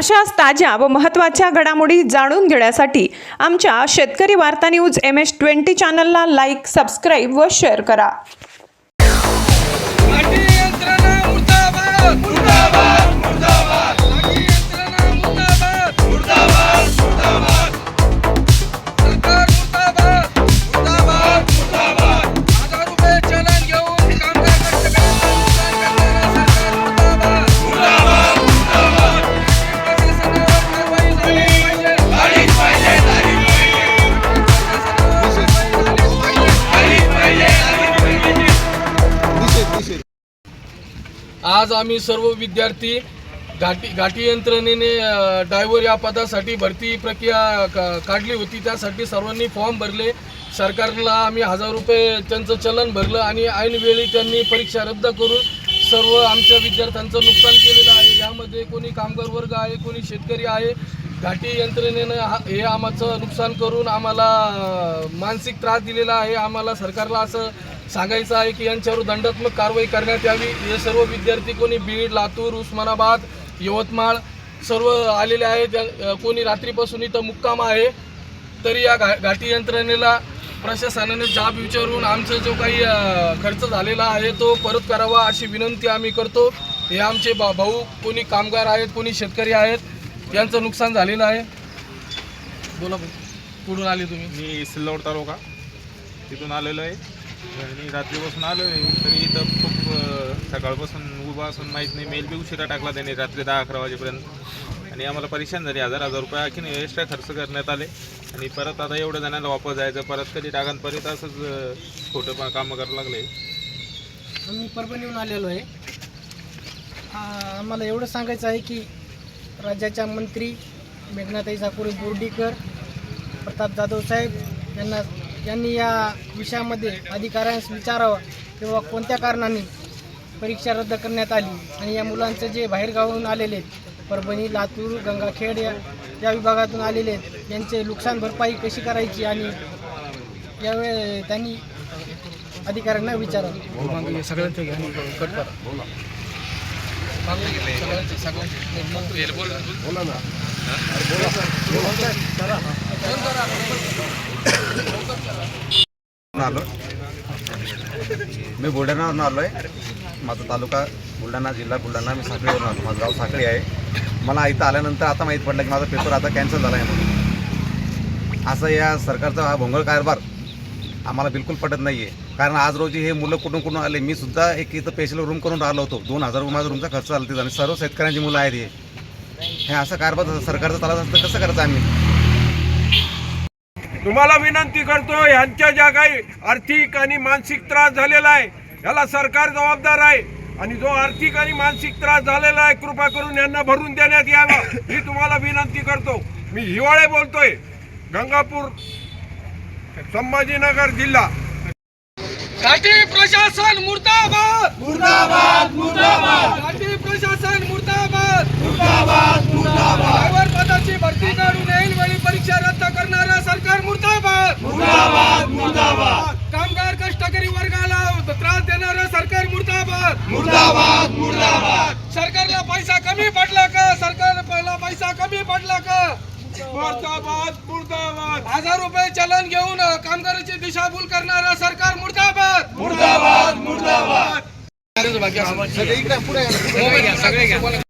अशाच ताज्या व महत्त्वाच्या घडामोडी जाणून घेण्यासाठी आमच्या शेतकरी वार्ता न्यूज एम एस ट्वेंटी चॅनलला लाईक सबस्क्राईब व शेअर करा. आज आम्ही सर्व विद्यार्थी घाटी घाटी यंत्रणेने डायव्हर या पदासाठी भरती प्रक्रिया का- काढली होती. त्यासाठी सर्वांनी फॉर्म भरले. सरकारला आम्ही हजार रुपये त्यांचं चलन भरलं आणि ऐनवेळी त्यांनी परीक्षा रद्द करून सर्व आमच्या विद्यार्थ्यांचं नुकसान केलेलं आहे. यामध्ये कोणी कामगार वर्ग आहे कोणी शेतकरी आहे. घाटी यंत्रणेनं हे आमचं नुकसान करून आम्हाला मानसिक त्रास दिलेला आहे. आम्हाला सरकारला असं सांगायचं आहे की यांच्यावर दंडात्मक कारवाई करण्यात यावी. हे सर्व विद्यार्थी कोणी बीड लातूर उस्मानाबाद यवतमाळ सर्व आलेले आहेत. कोणी रात्रीपासून इथं मुक्काम आहे तरी या घा घाटी यंत्रणेला प्रशासनाने जाब विचारून आमचा जो काही खर्च झालेला आहे तो परत करावा अशी विनंती आम्ही करतो. हे आमचे भा भाऊ कोणी कामगार आहेत कोणी शेतकरी आहेत यांचं नुकसान झालेलं आहे. बोला कुठून आले तुम्ही? मी सिल्लोड तालुका. तिथून आलेलो आहे. आणि रात्रीपासून आलो आहे तरी इथं खूप सकाळपासून उभा असून माहीत नाही मेल बी उशिरा टाकला त्याने रात्री दहा अकरा वाजेपर्यंत. आणि आम्हाला परेशान झाली हजार हजार रुपये आणखीन एक्स्ट्रा खर्च करण्यात आले. आणि परत आता एवढं जणांना वापस जायचं परत कधी टाकान परत असंच खोटं पण कामं करावं लागले. आम्ही परभणीहून आलेलो आहे. आम्हाला एवढं सांगायचं आहे की राज्याच्या मंत्री मेघनाताई साकुरे बोर्डीकर प्रताप जाधव साहेब यांना यांनी या विषयामध्ये अधिकाऱ्यांस विचारावं किंवा कोणत्या कारणाने परीक्षा रद्द करण्यात आली आणि या मुलांचं जे बाहेरगावाहून आलेले आहेत परभणी लातूर गंगाखेड या या विभागातून आलेले आहेत यांचे नुकसान भरपाई कशी करायची आणि यावेळी त्यांनी अधिकाऱ्यांना विचारावं. आलो मी बुलढाण्यावरून आलो आहे माझा तालुका बुलढाणा जिल्हा बुलढाणा. मी साखळीवरून आलो. माझं गाव साखळी आहे. मला इथं आल्यानंतर आता माहीत पडलं की माझा पेपर आता कॅन्सल झाला आहे म्हणून. असं या सरकारचा हा भोंगळ कारभार आम्हाला बिलकुल पटत नाही आहे कारण आज रोजी हे मुलं कुठून कुठून आले? मी सुद्धा एक इथं पेशल रूम करून राहिलो होतो. दोन हजार रुपये माझा रूमचा खर्च झाला आणि सर्व शेतकऱ्यांची मुलं आहेत हे. हे असं कारभार सरकारचं चालत असतं. कसं करायचं आम्ही? तुम्हाला विनंती करतो ह्यांच्या ज्या काही आर्थिक आणि मानसिक त्रास झालेला आहे याला सरकार जबाबदार आहे. आणि जो आर्थिक आणि मानसिक त्रास झालेला आहे कृपा करून यांना भरून देण्यात यावा. ही तुम्हाला विनंती करतो. मी हिवाळे बोलतोय. गंगापूर संभाजीनगर जिल्हा. घाटी प्रशासन मुर्दाबाद. मुर्दाबाद मुर्दाबाद. घाटी प्रशासन मुर्दाबाद. मुर्दाबाद मुर्दाबाद. ड्रायव्हर पदाची भरती काढून येईल वेळी परीक्षा रद्द करणारा सरकार मुर्दाबाद. मुर्दाबाद मुर्दाबाद. कामगार कष्टकरी वर्गाला त्रास देणारं सरकार मुर्दाबाद. मुर्दाबाद मुर्दाबाद. सरकारला पैसा कमी पडला का? सरकारला पैसा कमी पडला का? मुर्दाबाद मुर्दाबाद. हजार रुपये चलन घेऊन कामगाराची दिशाभूल करणारा सरकार मुर्दाबाद. मुर्दाबाद मुर्दाबाद. सगळे घ्या सगळे घ्या.